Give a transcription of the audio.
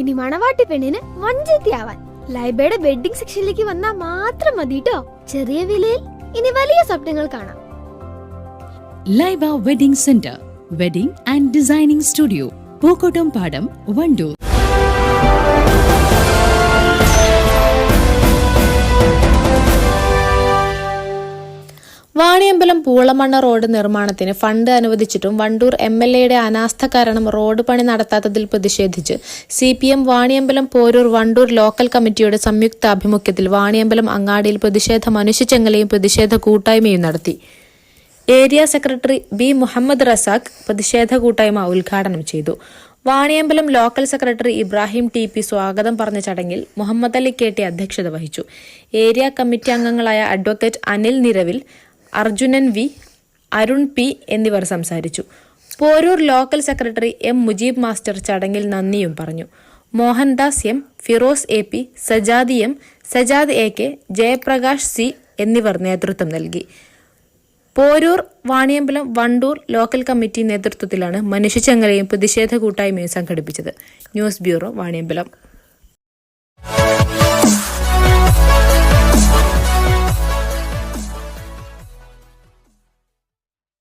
ഇനി മണവാട്ടി പെണ്ണിന് വഞ്ചത്തിയാവാൻ. ലൈബയുടെ വെഡിങ് സെക്ഷനിലേക്ക് വന്നാൽ മാത്രം മതി കേട്ടോ ചെറിയ വിലയിൽ ഇനി വലിയ സ്വപ്നങ്ങൾ കാണാം. Laiba wedding centre wedding and designing studio Pookkottumpadam Wandoor. Vaniyambalam Poolamanna road നിർമ്മാണത്തിന് ഫണ്ട് അനുവദിച്ചിട്ടും വണ്ടൂർ എം എൽ എയുടെ അനാസ്ഥ കാരണം റോഡ് പണി നടത്താത്തതിൽ പ്രതിഷേധിച്ച് C P M Vaniyambalam Poroor Wandoor local കമ്മിറ്റിയുടെ സംയുക്ത ആഭിമുഖ്യത്തിൽ വാണിയമ്പലം അങ്ങാടിയിൽ പ്രതിഷേധ മനുഷ്യച്ചെങ്ങലയും പ്രതിഷേധ കൂട്ടായ്മയും നടത്തി. Area secretary B Muhammad Razak പ്രതിഷേധ കൂട്ടായ്മ ഉദ്ഘാടനം ചെയ്തു. Vaniyambalam local secretary Ibrahim T P സ്വാഗതം പറഞ്ഞ ചടങ്ങിൽ മുഹമ്മദ് അലി കെ ടി അധ്യക്ഷത വഹിച്ചു. ഏരിയ കമ്മിറ്റി അംഗങ്ങളായ advocate Anil Niravil Arjunan V Arun P എന്നിവർ സംസാരിച്ചു. Poroor local secretary M Mujeeb master ചടങ്ങിൽ നന്ദിയും പറഞ്ഞു. Mohandas M Firoz A P Sajadi M Sajad A K Jayaprakash C എന്നിവർ നേതൃത്വം നൽകി. പോരൂർ വാണിയമ്പലം വണ്ടൂർ ലോക്കൽ കമ്മിറ്റി നേതൃത്വത്തിലാണ് മനുഷ്യച്ചങ്ങലയും പ്രതിഷേധ കൂട്ടായ്മയും സംഘടിപ്പിച്ചത്. News bureau Vaniyambalam.